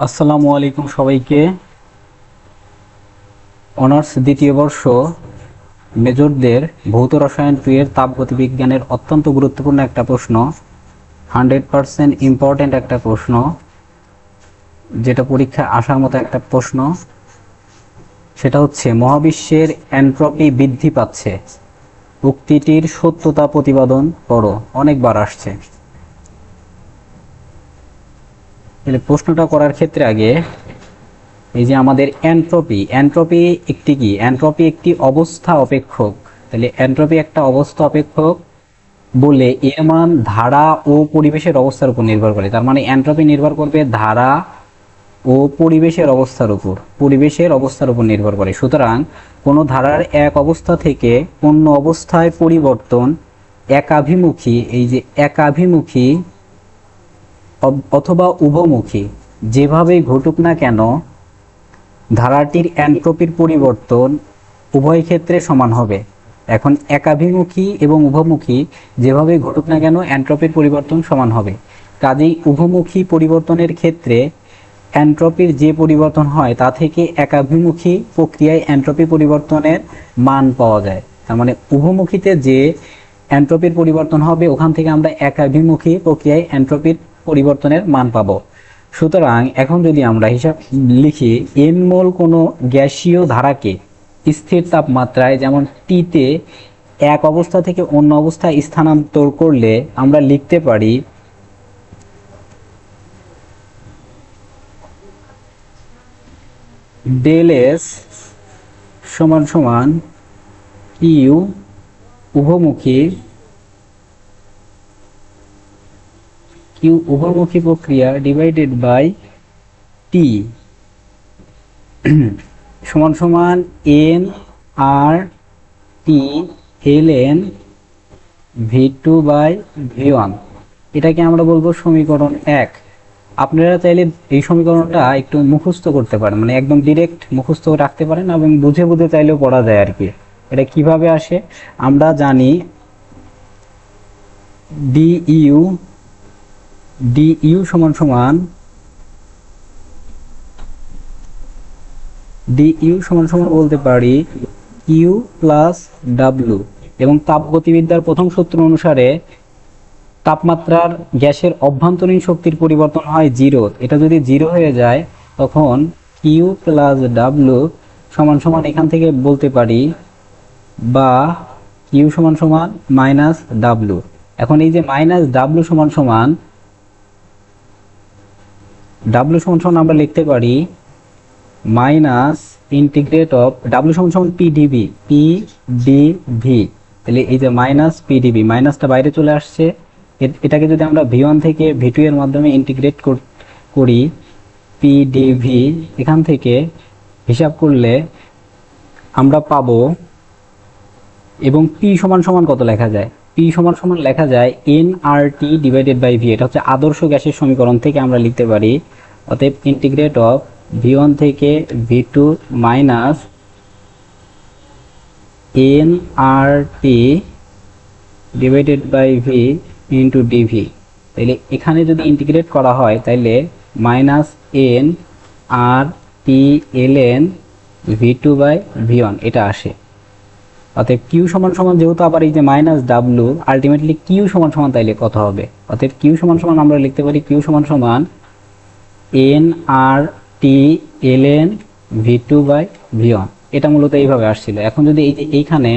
আসসালামু আলাইকুম সবাইকে। অনার্স দ্বিতীয় বর্ষ মেজরদের ভৌত রসায়ন টু এর তাপগতিবিজ্ঞানের অত্যন্ত গুরুত্বপূর্ণ একটা প্রশ্ন, হান্ড্রেড পারসেন্ট ইম্পর্ট্যান্ট একটা প্রশ্ন, যেটা পরীক্ষায় আসার মতো একটা প্রশ্ন। সেটা হচ্ছে, মহাবিশ্বের এনট্রপি বৃদ্ধি পাচ্ছে। উক্তিটির সত্যতা প্রতিপাদন করো, অনেকবার আসছে। তাহলে প্রশ্নটা করার ক্ষেত্রে আগে এই যে আমাদের এন্ট্রপি এন্ট্রপি একটি কি? এন্ট্রপি একটি অবস্থা অপেক্ষক। তাহলে এন্ট্রপি একটা অবস্থা অপেক্ষক বলে এর মান ধারা ও পরিবেশের অবস্থার উপর নির্ভর করে। তার মানে এন্ট্রপি নির্ভর করবে ধারা ও পরিবেশের অবস্থার উপর, পরিবেশের অবস্থার উপর নির্ভর করে। সুতরাং কোনো ধারার এক অবস্থা থেকে অন্য অবস্থায় পরিবর্তন একাভিমুখী, এই যে একাভিমুখী অথবা উভমুখী যেভাবেই ঘটুক না কেন, ধারাটির এন্ট্রপির পরিবর্তন উভয় ক্ষেত্রে সমান হবে। এখন একাভিমুখী এবং উভমুখী, যেভাবে ঘটুক না কেন, এন্ট্রপির পরিবর্তন সমান হবে। কাজেই উভমুখী পরিবর্তনের ক্ষেত্রে এন্ট্রপির যে পরিবর্তন হয়, তা থেকে একাভিমুখী প্রক্রিয়ায় এন্ট্রপি পরিবর্তনের মান পাওয়া যায়। তার মানে উভমুখীতে যে এন্ট্রপির পরিবর্তন হবে, ওখান থেকে আমরা একাভিমুখী প্রক্রিয়ায় এন্ট্রপির পরিবর্তনের মান পাবো। সুতরাং এখন যদি আমরা হিসাব লিখি এন মোল কোনো গ্যাসীয় ধারাকে স্থির তাপমাত্রায় যেমন টিতে এক অবস্থা থেকে অন্য অবস্থায় স্থানান্তর করলে আমরা লিখতে পারি ডেল এস সমান সমান ইউ উভমুখী কিউ উভমুখী প্রক্রিয়া ডিভাইডেড বাই টি সমান সমান N R T L N V two by V one এটাকে আমরা বলব সমীকরণ এক। আপনারা চাইলে এই সমীকরণটা একটু মুখস্থ করতে পারেন মানে একদম ডিরেক্ট মুখস্থ রাখতে পারেন এবং বুঝে বুঝে চাইলেও পড়া যায় আর কি। এটা কীভাবে আসে? আমরা জানি ডি ইউ ইউ সমান সমান ডি ইউ সমান সমান বলতে পারি ইউ প্লাস ডাব্লু এবং তাপগতিবিদ্যার প্রথম সূত্র অনুসারে তাপমাত্রার গ্যাসের অভ্যন্তরীণ শক্তির পরিবর্তন হয় জিরো এটা যদি জিরো হয়ে যায়, তখন কিউ প্লাস ডাব্লু সমান সমান এখান থেকে বলতে পারি বা কিউ সমান সমান মাইনাস ডাব্লু এখন এই যে মাইনাস ডাব্লু সমান সমান ডাব্লু সমান সমান আমরা লিখতে পারি মাইনাস ইন্টিগ্রেট অফ ডাব্লু সমান সমান পিডিবি পি ডি ভি তাহলে এই যে মাইনাস পিডিবি মাইনাসটা বাইরে চলে আসছে। এটাকে যদি আমরা ভি ওয়ান থেকে ভি টু এর মাধ্যমে ইন্টিগ্রেট করি পিডিভি এখান থেকে হিসাব করলে আমরা পাবো এবং পি সমান সমান কত লেখা যায়? পি সমান সমান লেখা যায় N R T divided by V এটা হচ্ছে আদর্শ গ্যাসের সমীকরণ থেকে আমরা লিখতে পারি। অতএব ইন্টিগ্রেট অফ ভি ওয়ান থেকে V two minus N R T divided by V into DV তাইলে এখানে যদি ইন্টিগ্রেট করা হয়, তাইলে minus N R T L N V two by V one এটা আসে। অতএব কিউ সমান সমান যেহেতু আবার এই যে মাইনাস ডাব্লু আলটিমেটলি কিউ সমান সমান তাইলে কত হবে? অতএব কিউ সমান সমান আমরা লিখতে পারি কিউ সমান সমান N R T L N V two by V one এটা মূলত এইভাবে আসছিল। এখন যদি এই যে এইখানে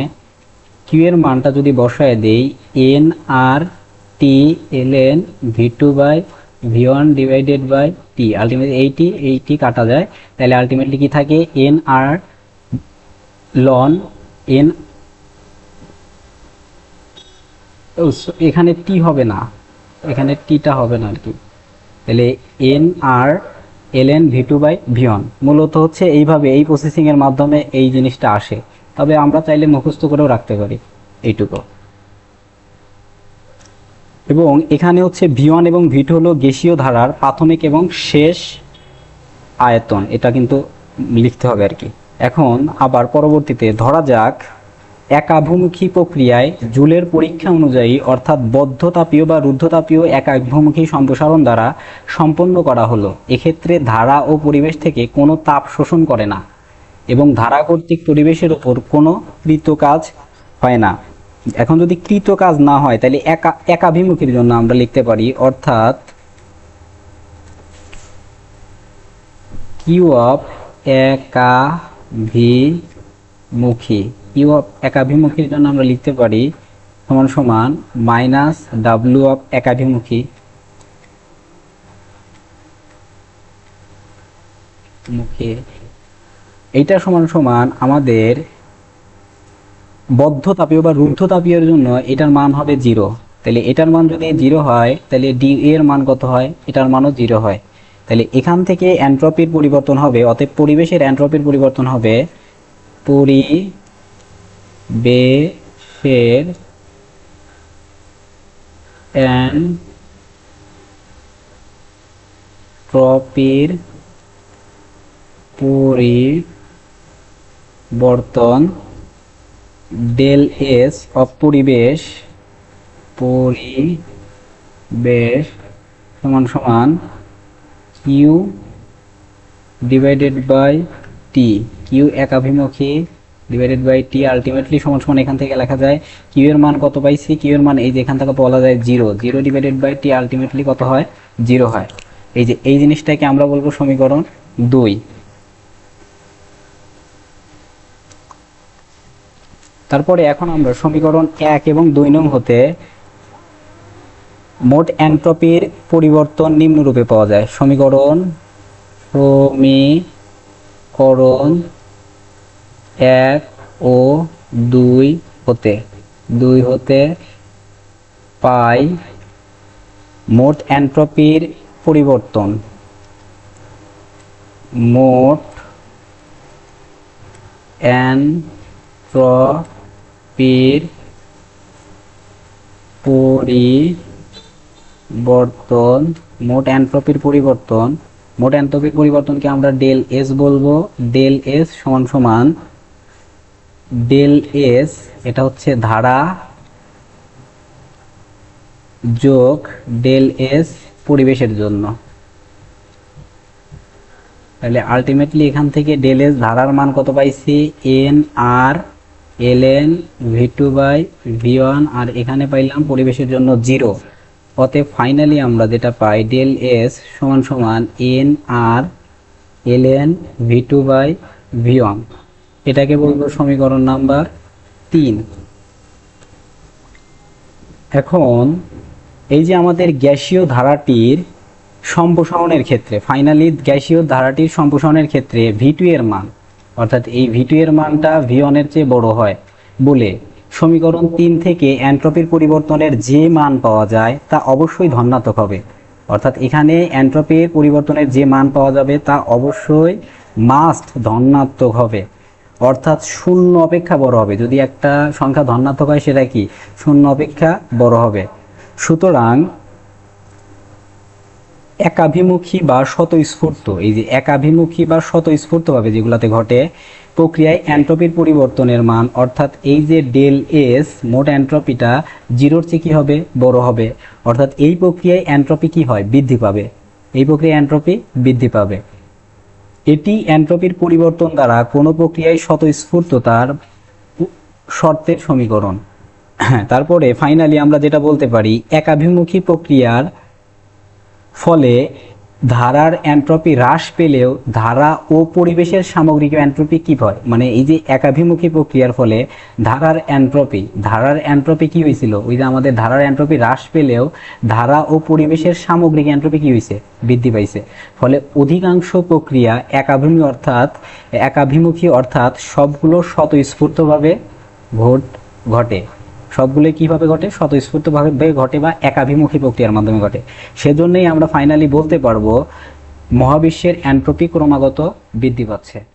কিউ এর মানটা যদি বসায় দেই N R T L N V two by V one divided by T ultimately eighty eighty কাটা যায় তাহলে আলটিমেটলি কি থাকে? এন আর লন এন ও, স- এখানে টি হবে না। এখানে টিটা হবে না আর কি তাহলে N R L N V two by V one. মূলত হচ্ছে এইভাবে এই প্রসেসিং এর মাধ্যমে এই জিনিসটা আসে। তবে আমরা চাইলে মুখস্থ করেও রাখতে পারি এইটুকু। এবং এখানে হচ্ছে ভি ওয়ান এবং ভি টু হলো গ্যাসীয় ধারার প্রাথমিক এবং শেষ আয়তন। এটা কিন্তু লিখতে হবে আর কি এখন আবার পরবর্তীতে ধরা যাক একাভিমুখী প্রক্রিয়ায় জুলের পরীক্ষা অনুযায়ী, অর্থাৎ বদ্ধতাপীয় বা রুদ্ধতাপীয় একাভিমুখী সম্প্রসারণ দ্বারা সম্পন্ন করা হলো। এক্ষেত্রে ধারা ও পরিবেশ থেকে কোনো তাপ শোষণ করে না এবং ধারা কর্তৃক পরিবেশের ওপর কোনো কৃত কাজ হয় না। এখন যদি কৃত কাজ না হয়, তাহলে একা, একাভিমুখীর জন্য আমরা লিখতে পারি, অর্থাৎ কিউ অফ একাভিমুখী। কিউ অফ একাভিমুখীর জন্য আমরা লিখতে পারি সমান সমান মাইনাস ডাব্লিউ অফ একাভিমুখী। মুখে। এইটা সমান সমান আমাদের বদ্ধ তাপীয় বা রুদ্ধ তাপীয়ের জন্য এটার মান হবে জিরো তাহলে এটার মান যদি জিরো হয়, তাহলে ডি এর মান কত হয়? এটার মানও জিরো হয়। তাহলে এখান থেকে অ্যান্ট্রপির পরিবর্তন হবে, অতএব পরিবেশের অ্যান্ট্রপির পরিবর্তন হবে পরিবেশের ট্রপির পরিবর্তন, ডেল এস পরিবেশ পরিবেশ সমান সমান Q divided by T, Q একাভিমুখী divided by T ultimately সমান সমান এখান থেকে লেখা যায় কিউ এর মান কত পাইছি কিউ এর মান এই যে এখান থেকে বলা যায় zero zero divided by T ultimately কত হয়? জিরো হয়। এই যে এই জিনিসটাকে আমরা বলব সমীকরণ দুই। তারপরে এখন আমরা সমীকরণ এক এবং দুই নং হতে মোট এন্ট্রপির পরিবর্তন নিম্নরূপে পাওয়া যায়। সমীকরণ সমীকরণ এক ও দুই হতে। দুই হতে পাই মোট এন্ট্রপির পরিবর্তন। মোট এন্ট্রপির পরিবর্তন, মোট এন্ট্রপির পরিবর্তন। মোট এন্ট্রপির পরিবর্তনকে আমরা ডেল এস বলব। ডেল এস সমান সমান ডেল এস এটা হচ্ছে ধারা যোগ ডেল এস পরিবেশের জন্য। তাহলে আলটিমেটলি এখান থেকে ডেল এস ধারার মান কত পাইছি? N R L N V two by V one আর এখানে পাইলাম পরিবেশের জন্য জিরো অতএব ফাইনালি আমরা যেটা পাই ডেল এস সমান সমান N R L N V two by V one এটাকে বলব সমীকরণ নাম্বার তিন। এখন, এই যে আমাদের গ্যাসীয় ধারাটির সম্প্রসারণের ক্ষেত্রে ফাইনালি গ্যাসীয় ধারাটির সম্প্রসারণের ক্ষেত্রে ভি টু এর মান, অর্থাৎ এই ভি টু এর মানটা ভি ওয়ানের চেয়ে বড় হয় বলে সমীকরণ তিন থেকে অ্যান্ট্রপির পরিবর্তনের যে মান পাওয়া যায় তা অবশ্যই ধনাত্মক হবে। অর্থাৎ এখানে অ্যান্ট্রপির পরিবর্তনের যে মান পাওয়া যাবে তা অবশ্যই মাস্ট ধনাত্মক হবে। অর্থাৎ শূন্য অপেক্ষা বড় হবে। যদি একটা সংখ্যা ধনাত্মক হয়, সেটা কি? শূন্য অপেক্ষা বড় হবে। সুতরাং একাভিমুখী বা স্বতঃস্ফূর্ত, এই যে একাভিমুখী বা স্বতঃস্ফূর্তভাবে যেগুলাতে ঘটে, প্রক্রিয়ায় অ্যান্ট্রপির পরিবর্তনের মান, অর্থাৎ এই যে ডেল এস, মোট অ্যান্ট্রপিটা জিরোর চেয়ে কী হবে? বড় হবে। অর্থাৎ এই প্রক্রিয়ায় অ্যান্ট্রপি কি হয়? বৃদ্ধি পাবে। এই প্রক্রিয়ায় অ্যান্ট্রপি বৃদ্ধি পাবে। এটি এন্ট্রপির পরিবর্তন দ্বারা কোনো প্রক্রিয়ায় স্বতঃস্ফূর্ততার শর্তের সমীকরণ। তারপরে ফাইনালি আমরা যেটা বলতে পারি, একাভিমুখী প্রক্রিয়ার ফলে ধারার অ্যান্ট্রপি হ্রাস পেলেও ধারা ও পরিবেশের সামগ্রিক অ্যান্ট্রপি কি হয়? মানে এই যে একাভিমুখী প্রক্রিয়ার ফলে ধারার অ্যান্ট্রপি ধারার অ্যান্ট্রপি কি হয়েছিল? ওই যে আমাদের ধারার অ্যান্ট্রপি হ্রাস পেলেও ধারা ও পরিবেশের সামগ্রিক অ্যান্ট্রপি কি হয়েছে? বৃদ্ধি পাইছে। ফলে অধিকাংশ প্রক্রিয়া একাভিমুখী অর্থাৎ একাভিমুখী অর্থাৎ সবগুলো স্বতঃস্ফূর্তভাবে ঘট, ঘটে। সবগুলো কীভাবে ঘটে? স্বতঃস্ফূর্তভাবে ঘটে বা একাভিমুখী প্রক্রিয়ার মাধ্যমে ঘটে। সেজন্যই আমরা ফাইনালি বলতে পারব, মহাবিশ্বের অ্যান্ট্রপি ক্রমাগত বৃদ্ধি পাচ্ছে।